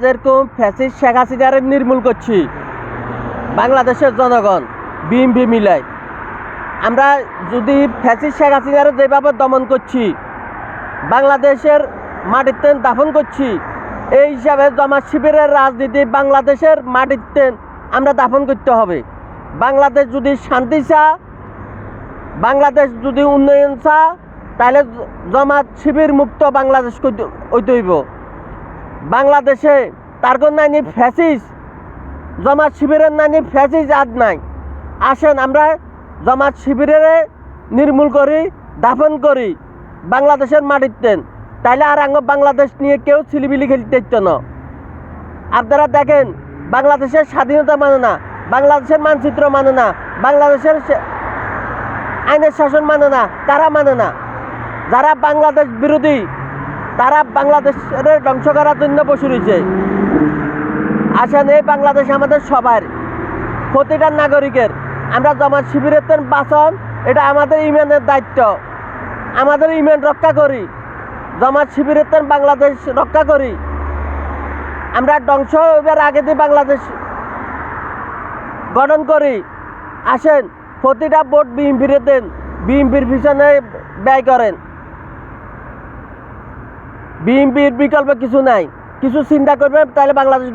যেরকম ফ্যাসিস শেখ নির্মূল করছি, বাংলাদেশের জনগণ বিএমপি মিলাই আমরা যদি ফ্যাসিস শেখ যেভাবে দমন করছি, বাংলাদেশের মাটিতে দাফন করছি, এই হিসাবে জমা শিবিরের রাজনীতি বাংলাদেশের মাটিতে আমরা দাফন করতে হবে। বাংলাদেশ যদি শান্তি চা বাংলাদেশ যদি উন্নয়ন চা তাহলে জ- জমাত শিবির মুক্ত বাংলাদেশ হইতে হইব। বাংলাদেশে তার কোন নাইনি ফ্যাসিস জমাত শিবিরের নাইনি ফ্যাসিস আদ নাই। আসেন, আমরা জমাত শিবিরের নির্মূল করি, দাফন করি, বাংলাদেশের মাটিতে তাইলে আর আঙ্গ বাংলাদেশ নিয়ে কেউ ছিলিবিলি খেলতে ইচ্ছ না। আপনারা দেখেন, বাংলাদেশের স্বাধীনতা মানে না, বাংলাদেশের মানচিত্র মানে না, বাংলাদেশের আইনের শাসন মানে না, তারা মানে না। যারা বাংলাদেশ বিরোধী তারা বাংলাদেশের ধ্বংস করার জন্য বসে রয়েছে। আসেন এই বাংলাদেশ আমাদের সবার, প্রতিটা নাগরিকের। আমরা জমাত শিবিরের বাঁচন এটা আমাদের ইমেনের দায়িত্ব। আমাদের ইমেন রক্ষা করি, জমাত শিবিরের বাংলাদেশ রক্ষা করি। আমরা ধ্বংস হইবার আগে দিয়ে বাংলাদেশ গঠন করি। আসেন, প্রতিটা ভোট বিএমপির দেন বিএমপির পিছনে ব্যয় করেন। বিএমপির বিকল্প কিছু নাই। কিছু চিন্তা করবে তাহলে বাংলাদেশ